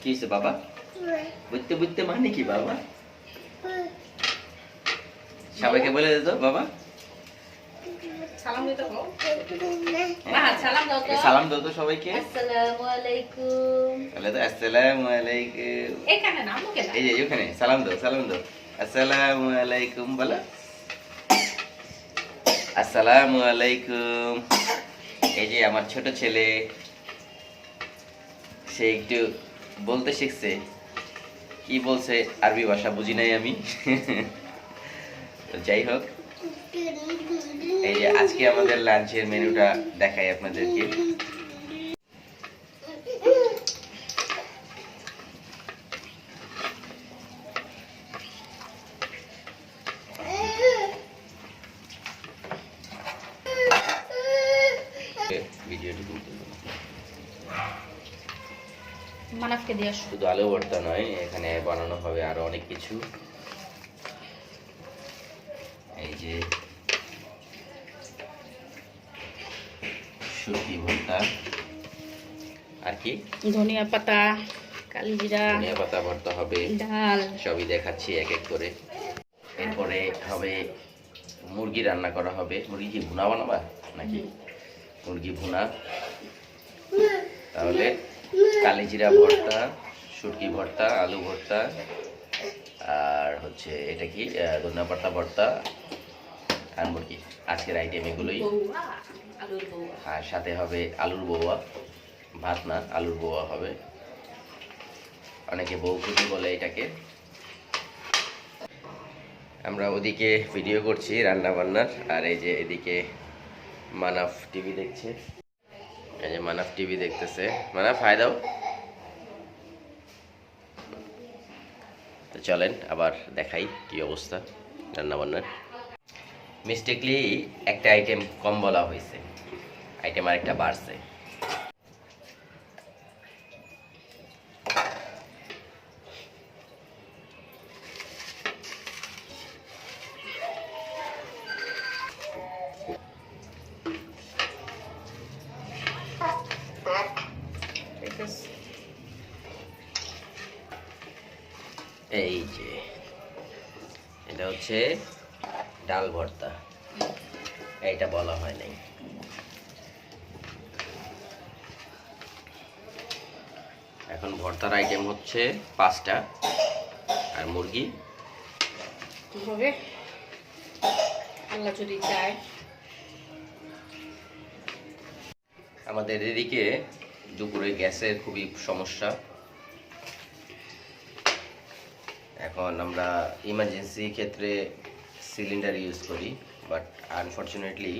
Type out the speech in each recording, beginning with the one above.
কি হয়েছে বাবা বুঝতে বুঝতে মানে কি বাবা সবাইকে বলে দে তো বাবা সালাম দিতে দাও তো এই সালাম দাও তো সবাইকে তাহলে তো আসসালামু আলাইকুম এখানে নাম মুখে না এই যে ওখানে সালাম দাও সালাম দাও আসসালামু আলাইকুম বলো আসসালামু আলাইকুম এই যে আমার ছোট ছেলে সে একটু বলতে শিখছে। কি বলছে আরবি ভাষা বুঝি নাই আমি। তো যাই হোক, এই যে আজকে আমাদের লাঞ্চের মেনুটা দেখাই আপনাদেরকে। মানাফকে দিয়ে আসো। শুধু আলু ভর্তা নয় এখানে বানানো হবে আরও অনেক কিছু। এই যে শুটকি ভর্তা। আর কি? ধনিয়া পাতা কালিজিরা ধনিয়া পাতা ভর্তা হবে। ডাল। সবই দেখাচ্ছি এক এক করে। এরপরে হবে মুরগি রান্না করা হবে। মুরগি কি ভুনা বানাবা নাকি? মুরগি ভুনা। তাহলে কালিজিরা ভর্তা, শুটকি ভর্তা, আলু ভর্তা, আর হচ্ছে এটা কি ধনিয়া পাতা ভর্তা, আর মুরগি। আজকের আইটেম এগুলোই। আর সাথে হবে আলুর বৌয়া, ভাত না, আলুর বৌয়া হবে। অনেকে বউ বৌকুটি বলে এটাকে। আমরা ওদিকে ভিডিও করছি রান্না বান্নার আর এই যে এদিকে মানাফ টিভি দেখছে। মানাফ টিভি দেখতেছে। মানাফ, হাই দাও। তো চলেন, আবার দেখাই কি অবস্থা রান্না বান্নার মিস্টেকলি একটা আইটেম কম বলা হয়েছে। আইটেম আরেকটা বাড়ছে। এই যে এটা হচ্ছে ডাল ভর্তা। এইটা বলা হয় নাই। এখন ভর্তার আইটেম হচ্ছে পাঁচটা আর মুরগি। হবে আল্লাহ যদি চায়। আমাদের এদিকে দুপুরে গ্যাসের খুবই সমস্যা। এখন আমরা ইমার্জেন্সি ক্ষেত্রে সিলিন্ডার ইউজ করি বাট আনফর্চুনেটলি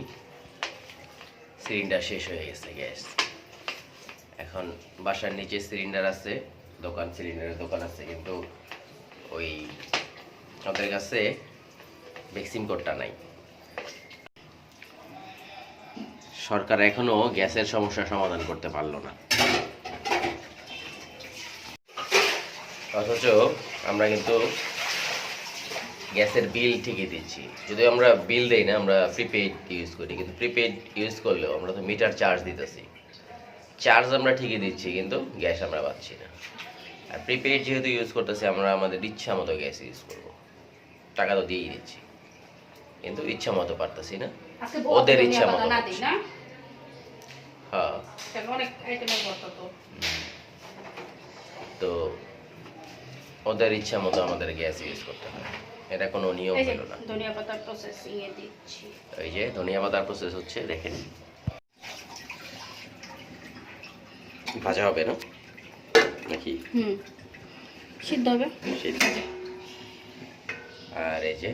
সিলিন্ডার শেষ হয়ে গেছে গ্যাস এখন বাসার নিচে সিলিন্ডার আছে, দোকান সিলিন্ডারের দোকান আছে, কিন্তু ওই ওদের কাছে ভ্যাকসিন কোডটা নাই। সরকার এখনও গ্যাসের সমস্যার সমাধান করতে পারল না। অথচ আমরা কিন্তু গ্যাসের বিল ঠিকই দিচ্ছি। যদি আমরা বিল দেই না আমরা প্রিপেড ইউজ করি কিন্তু প্রিপেড ইউজ করলেও আমরা তো মিটার চার্জ দিতেছি। চার্জ আমরা ঠিকই দিচ্ছি কিন্তু গ্যাস আমরা পাচ্ছি না। আর প্রিপেড যেহেতু ইউজ করতেছি আমরা আমাদের ইচ্ছা মতো গ্যাস ইউজ করব। টাকা তো দিয়েই দিচ্ছি। কিন্তু ইচ্ছা মতো পারতেছি না। ওদের ইচ্ছা মতো হ্যাঁ। তো ওদের ইচ্ছা মতো আমাদের গ্যাস ইউজ করতে হয়। এটা কোনো নিয়ম হলো না। ধনিয়া পাতার প্রসেসিং এ দিচ্ছি। এই যে ধনিয়া পাতার প্রসেস হচ্ছে দেখেন ভাজা হবে না? নাকি? হুম। সিদ্ধ হবে? সেটা আর এই যে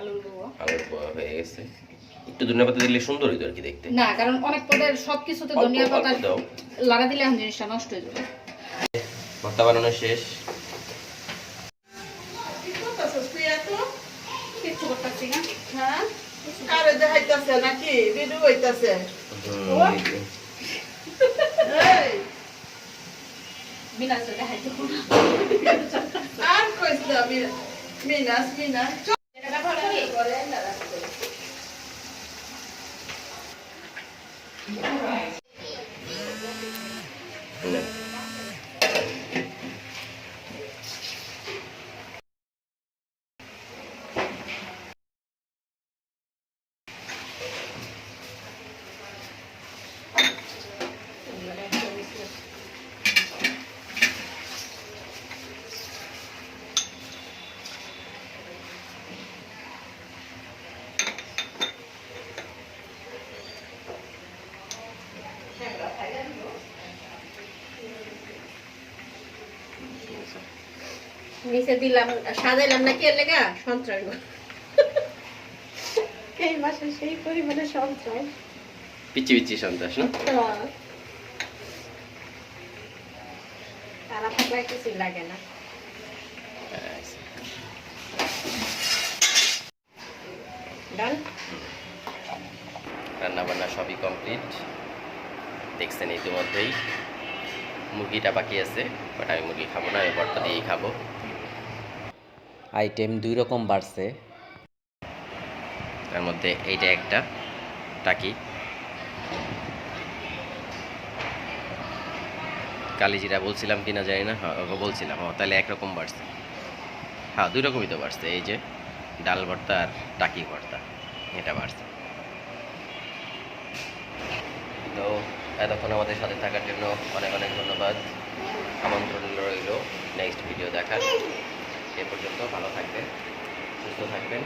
আলুর বৌয়া আলুর পোয়া হয়ে গেছে। একটু ধনিয়া পাতা দিলে সুন্দর হইতো আর কি দেখতে। না কারণ অনেক পদের সব কিছুতে ধনিয়া পাতা দাও। দিলে জিনিসটা নষ্ট হয়ে যাবে। ভর্তা বানানো শেষ। করতেছি না। হ্যাঁ? কারে দেখাইতাছে নাকি? ভিডিও হইতাছে। হুম, এই যে। এই। বিনা আর কইছ না মিনাস মিনাস। ব্যবহার করি করে না নেন। নিচে দিলাম সাজাইলাম না কে লেগা? সন্ত্রাস। এই মাসে সেই পরিমাণে সন্ত্রাস? পিচি পিচি সন্ত্রাস না? তারা থাকলে কিছু লাগে না। ডান। রান্না বান্না সবই কমপ্লিট। দেখছেন ইতিমধ্যেই। মুরগিটা বাকি আছে বাট আমি মুরগি খাব না আমি ভর্তা দিয়েই খাব। আইটেম দুই রকম বাড়ছে। তার মধ্যে এইটা একটা, টাকি। কালিজিরা বলছিলাম কিনা জানি না হ্যাঁ বলছিলাম, ও, তাহলে একরকম বাড়ছে। হ্যাঁ দুই রকমই তো বাড়ছে, এই যে ডাল ভর্তা আর টাকি ভর্তা, এটা বাড়ছে। তো এতক্ষণ আমাদের সাথে থাকার জন্য অনেক অনেক ধন্যবাদ। আমন্ত্রণ রইল, নেক্সট ভিডিও দেখার। এ পর্যন্ত, ভালো থাকবেন, সুস্থ থাকবেন,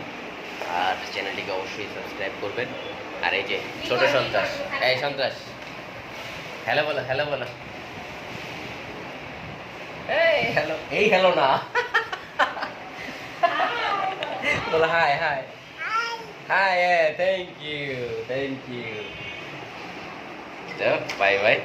আর চ্যানেলটিকে অবশ্যই সাবস্ক্রাইব করবেন। আর এই যে, ছোট সন্ত্রাস, এই সন্ত্রাস, হ্যালো বলো হ্যালো বলো। এই, হ্যালো এই হ্যালো না। বলো hi hi hi thank you thank you bye bye